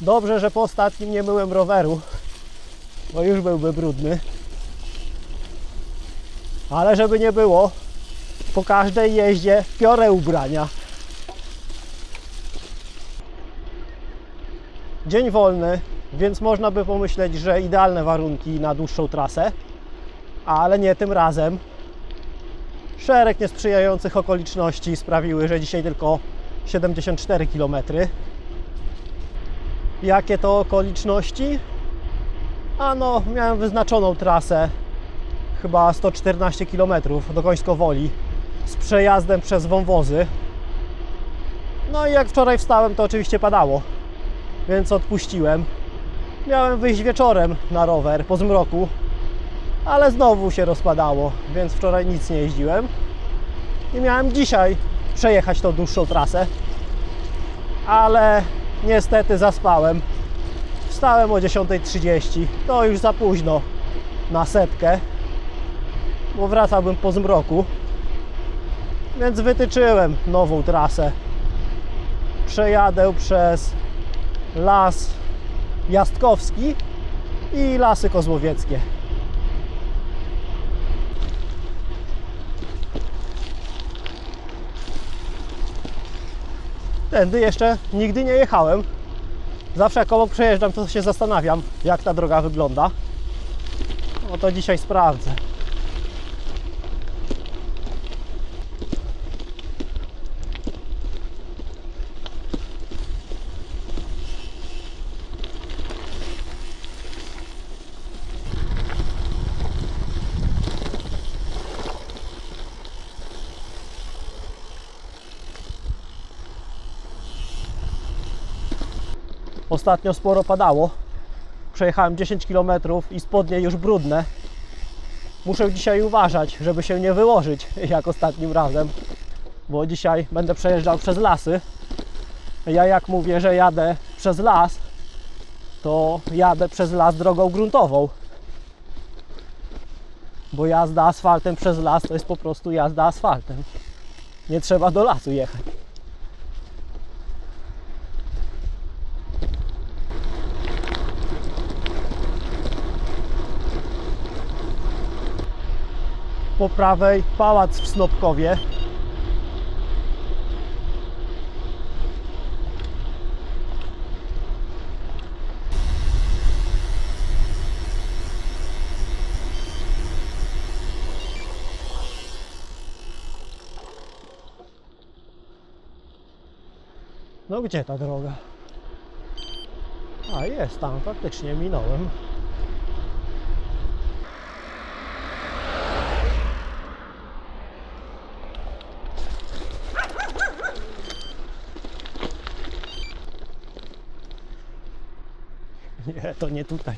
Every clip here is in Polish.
Dobrze, że po ostatnim nie myłem roweru, bo już byłby brudny. Ale żeby nie było, po każdej jeździe piorę ubrania. Dzień wolny, więc można by pomyśleć, że idealne warunki na dłuższą trasę, ale nie tym razem. Szereg niesprzyjających okoliczności sprawiły, że dzisiaj tylko 74 km. Jakie to okoliczności? Ano, miałem wyznaczoną trasę, chyba 114 km do Końskowoli z przejazdem przez wąwozy. No i jak wczoraj wstałem, to oczywiście padało, więc odpuściłem. Miałem wyjść wieczorem na rower po zmroku, ale znowu się rozpadało, więc wczoraj nic nie jeździłem. I miałem dzisiaj przejechać tą dłuższą trasę, ale niestety zaspałem. Wstałem o 10.30, to już za późno na setkę, bo wracałbym po zmroku. Więc wytyczyłem nową trasę. Przejadę przez las Jastkowski i lasy kozłowieckie. Tędy jeszcze nigdy nie jechałem. Zawsze jak obok przejeżdżam, to się zastanawiam, jak ta droga wygląda. No to dzisiaj sprawdzę. Ostatnio sporo padało. Przejechałem 10 km i spodnie już brudne. Muszę dzisiaj uważać, żeby się nie wyłożyć jak ostatnim razem, bo dzisiaj będę przejeżdżał przez lasy. Ja jak mówię, że jadę przez las, to jadę przez las drogą gruntową. Bo jazda asfaltem przez las to jest po prostu jazda asfaltem. Nie trzeba do lasu jechać. Po prawej pałac w Snopkowie. No gdzie ta droga? A jest tam, faktycznie minąłem. Nie, to nie tutaj.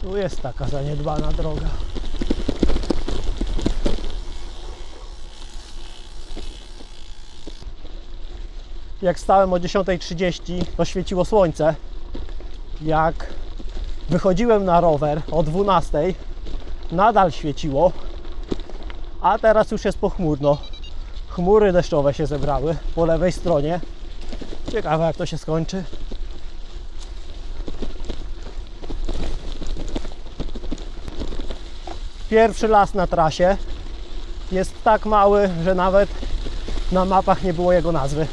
Tu jest taka zaniedbana droga. Jak stałem o 10.30, to świeciło słońce. Jak wychodziłem na rower o 12.00, nadal świeciło a teraz już jest pochmurno. Chmury deszczowe się zebrały po lewej stronie. Ciekawe jak to się skończy. Pierwszy las na trasie jest tak mały, że nawet na mapach nie było jego nazwy.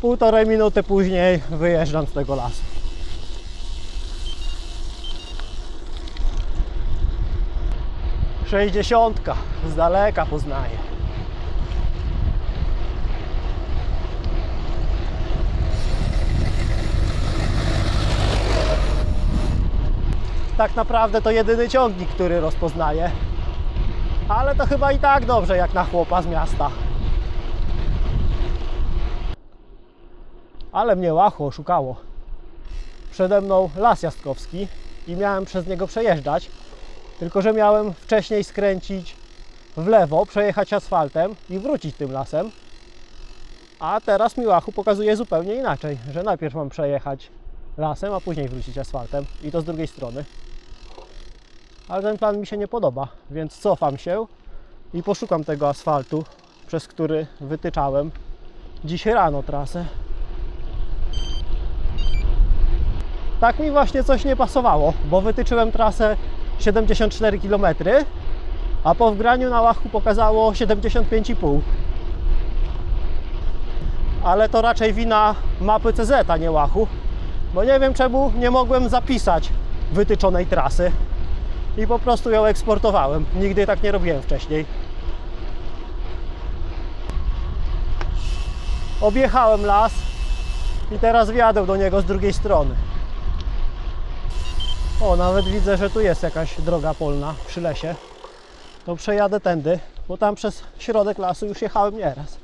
Półtorej minuty później wyjeżdżam z tego lasu. Sześćdziesiątka z daleka poznaję. Tak naprawdę to jedyny ciągnik, który rozpoznaje. Ale to chyba i tak dobrze, jak na chłopa z miasta. Ale mnie łachło, oszukało. Przede mną las Jastkowski i miałem przez niego przejeżdżać. Tylko, że miałem wcześniej skręcić w lewo, przejechać asfaltem i wrócić tym lasem. A teraz mi łachu pokazuje zupełnie inaczej, że najpierw mam przejechać lasem, a później wrócić asfaltem i to z drugiej strony. Ale ten plan mi się nie podoba, więc cofam się i poszukam tego asfaltu, przez który wytyczałem dziś rano trasę. Tak mi właśnie coś nie pasowało, bo wytyczyłem trasę 74 km, a po wgraniu na łachu pokazało 75,5. Ale to raczej wina mapy CZ, a nie łachu, bo nie wiem czemu nie mogłem zapisać wytyczonej trasy i po prostu ją eksportowałem. Nigdy tak nie robiłem wcześniej. Objechałem las i teraz wjadę do niego z drugiej strony. O, nawet widzę, że tu jest jakaś droga polna przy lesie. To przejadę tędy, bo tam przez środek lasu już jechałem nieraz.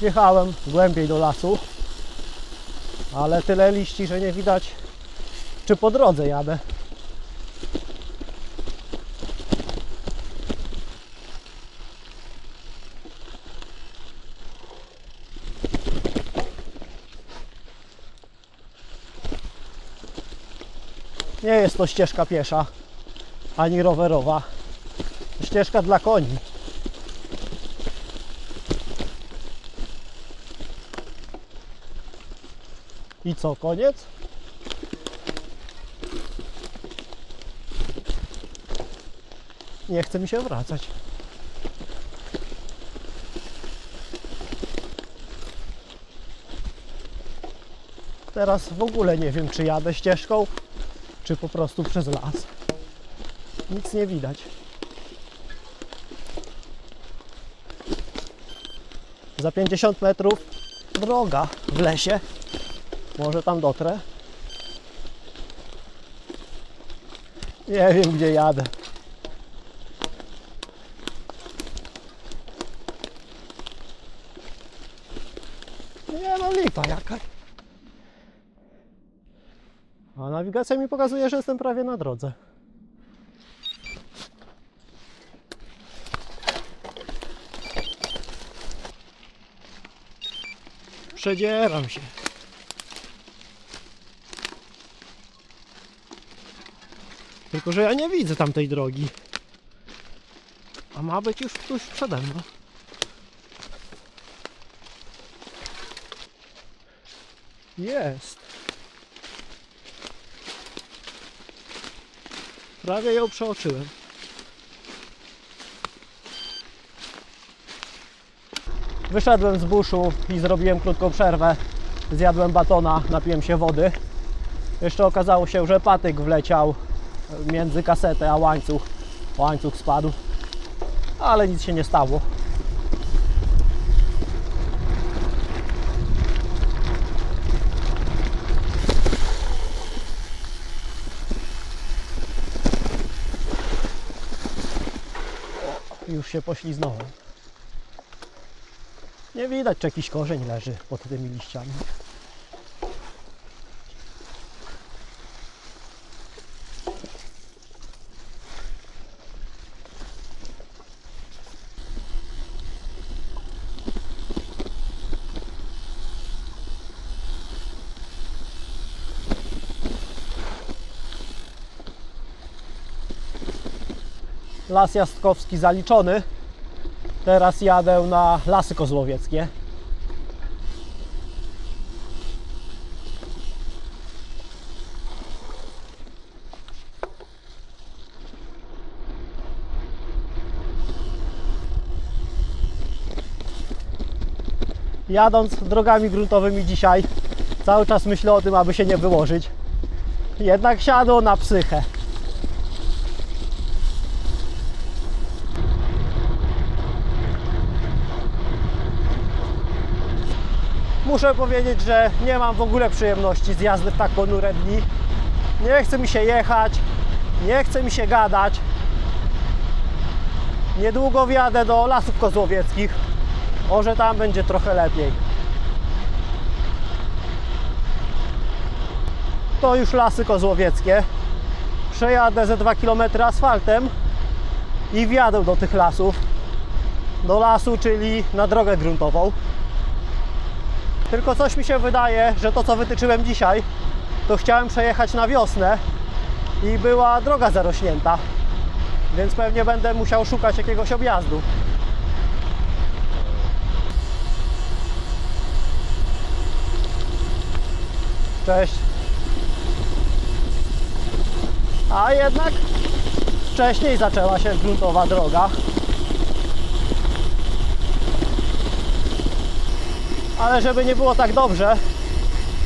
Wjechałem głębiej do lasu, ale tyle liści, że nie widać, czy po drodze jadę. Nie jest to ścieżka piesza, ani rowerowa. Ścieżka dla koni. I co, koniec? Nie chce mi się wracać. Teraz w ogóle nie wiem, czy jadę ścieżką, czy po prostu przez las. Nic nie widać. Za 50 metrów droga w lesie. Może tam dotrę. Nie wiem gdzie jadę. Nie no lipa jaka. A nawigacja mi pokazuje, że jestem prawie na drodze. Przedzieram się. Tylko, że ja nie widzę tamtej drogi. A ma być już tuż przede mną. Jest. Prawie ją przeoczyłem. Wyszedłem z buszu i zrobiłem krótką przerwę. Zjadłem batona, napiłem się wody. Jeszcze okazało się, że patyk wleciał między kasetę a łańcuch. Łańcuch spadł, ale nic się nie stało. O, Już się pośliznąłem. Nie widać, czy jakiś korzeń leży pod tymi liściami. Las Jastkowski zaliczony. Teraz jadę na Lasy Kozłowieckie. Jadąc drogami gruntowymi dzisiaj, cały czas myślę o tym, aby się nie wyłożyć. Jednak siadło na psychę. Muszę powiedzieć, że nie mam w ogóle przyjemności z jazdy w tak ponure dni. Nie chce mi się jechać, nie chce mi się gadać. Niedługo wjadę do Lasów Kozłowieckich. Może tam będzie trochę lepiej. To już Lasy Kozłowieckie. Przejadę ze 2 km asfaltem i wjadę do tych lasów. Do lasu, czyli na drogę gruntową. Tylko coś mi się wydaje, że to co wytyczyłem dzisiaj, to chciałem przejechać na wiosnę i była droga zarośnięta. Więc pewnie będę musiał szukać jakiegoś objazdu. Cześć. A jednak wcześniej zaczęła się gruntowa droga. Ale żeby nie było tak dobrze,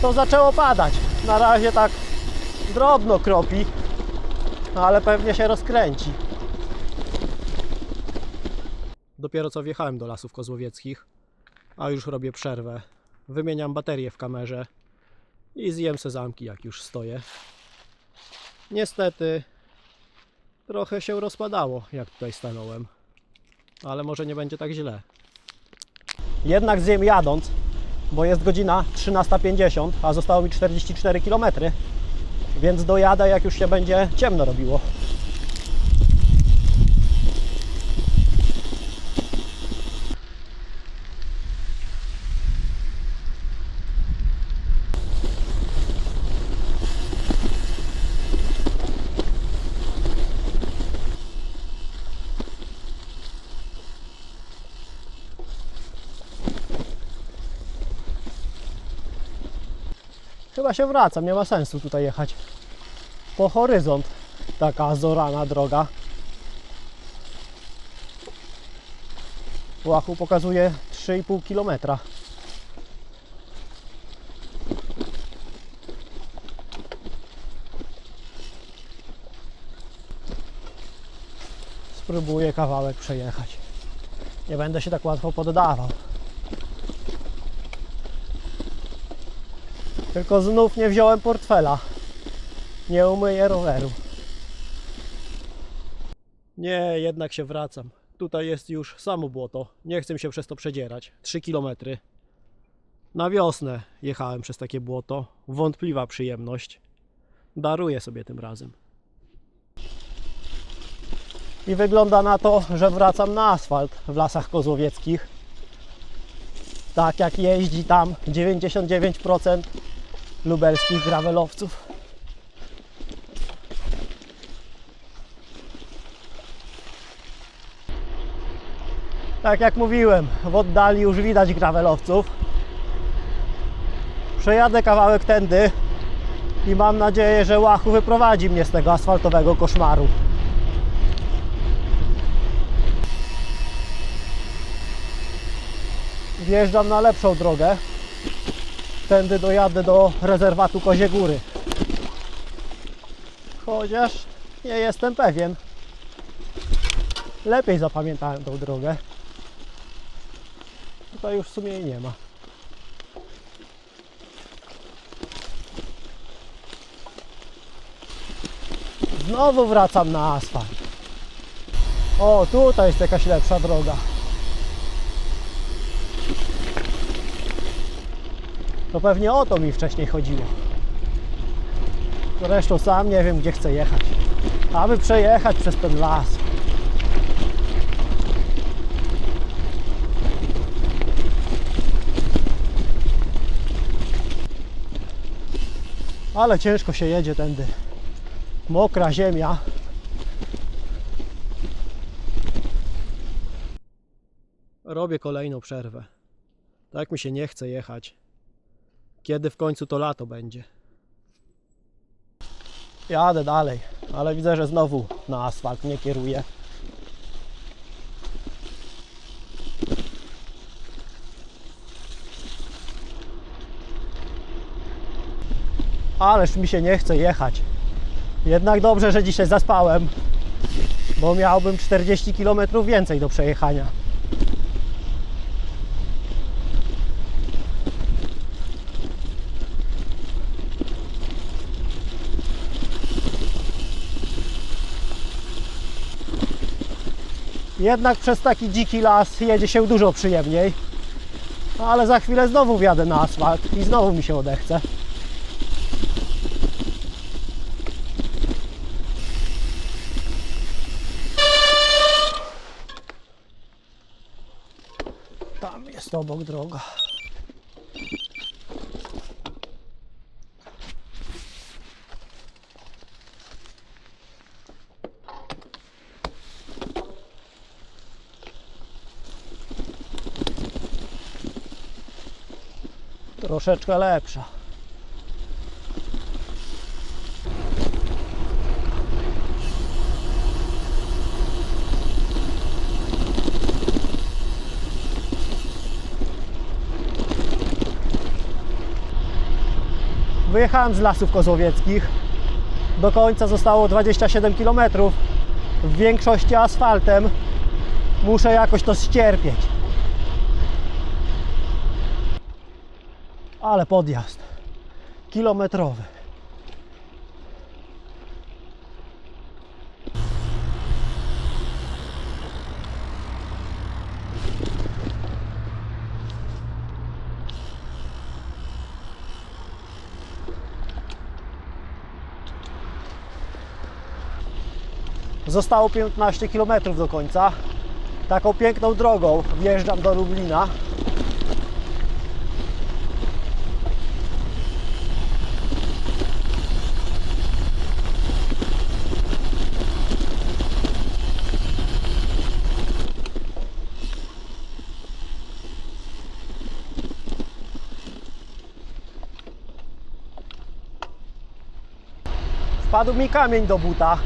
to zaczęło padać. Na razie tak drobno kropi, ale pewnie się rozkręci. Dopiero co wjechałem do lasów kozłowieckich, a już robię przerwę. Wymieniam baterię w kamerze i zjem sezamki jak już stoję. Niestety trochę się rozpadało jak tutaj stanąłem, ale może nie będzie tak źle. Jednak zjem jadąc, bo jest godzina 13.50, a zostało mi 44 km, więc dojadę jak już się będzie ciemno robiło. Chyba się wracam, nie ma sensu tutaj jechać. Po horyzont taka zorana droga. Łachu pokazuje 3,5 km. Spróbuję kawałek przejechać. Nie będę się tak łatwo poddawał. Tylko znów nie wziąłem portfela. Nie umyję roweru. Nie, jednak się wracam. Tutaj jest już samo błoto. Nie chcę się przez to przedzierać. 3 km. Na wiosnę jechałem przez takie błoto. Wątpliwa przyjemność. Daruję sobie tym razem. I wygląda na to, że wracam na asfalt w lasach kozłowieckich. Tak jak jeździ tam 99% lubelskich gravelowców. Tak jak mówiłem, w oddali już widać gravelowców. Przejadę kawałek tędy i mam nadzieję, że Łachu wyprowadzi mnie z tego asfaltowego koszmaru. Wjeżdżam na lepszą drogę. Tędy dojadę do rezerwatu Kozie Góry. Chociaż nie jestem pewien. Lepiej zapamiętałem tą drogę. Tutaj już w sumie jej nie ma. Znowu wracam na asfalt. O, tutaj jest jakaś lepsza droga. To pewnie o to mi wcześniej chodziło. Zresztą sam nie wiem, gdzie chcę jechać. Aby przejechać przez ten las. Ale ciężko się jedzie tędy. Mokra ziemia. Robię kolejną przerwę. Tak mi się nie chce jechać. Kiedy w końcu to lato będzie? Jadę dalej, ale widzę, że znowu na asfalt nie kieruję. Ależ mi się nie chce jechać. Jednak dobrze, że dzisiaj zaspałem, bo miałbym 40 km więcej do przejechania. Jednak przez taki dziki las jedzie się dużo przyjemniej. No, ale za chwilę znowu wjadę na asfalt i znowu mi się odechce. Tam jest obok droga. Troszeczkę lepsza. Wyjechałem z lasów kozłowieckich. Do końca zostało 27 km. W większości asfaltem. Muszę jakoś to ścierpieć. Ale podjazd. Kilometrowy. Zostało 15 km do końca. Taką piękną drogą wjeżdżam do Lublina. Wpadł mi kamień do buta.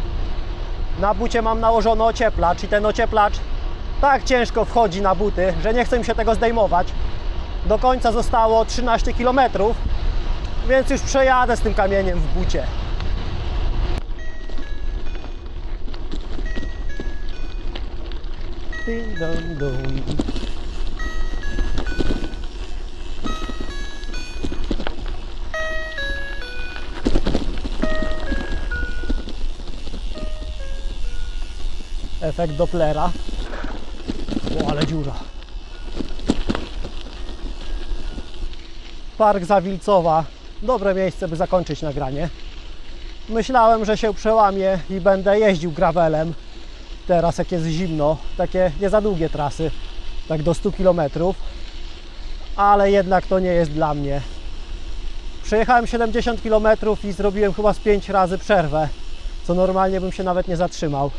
Na bucie mam nałożony ocieplacz i ten ocieplacz tak ciężko wchodzi na buty, że nie chcę mi się tego zdejmować. Do końca zostało 13 km, więc już przejadę z tym kamieniem w bucie. Ding dong dong. Efekt Dopplera. O, ale dziura. Park Zawilcowa. Dobre miejsce, by zakończyć nagranie. Myślałem, że się przełamię i będę jeździł gravelem. Teraz jak jest zimno, takie nie za długie trasy, tak do 100 km. Ale jednak to nie jest dla mnie. Przejechałem 70 km i zrobiłem chyba z 5 razy przerwę, co normalnie bym się nawet nie zatrzymał.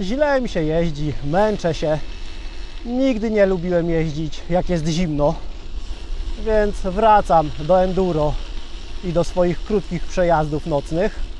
Źle mi się jeździ, męczę się. Nigdy nie lubiłem jeździć, jak jest zimno, więc wracam do enduro i do swoich krótkich przejazdów nocnych.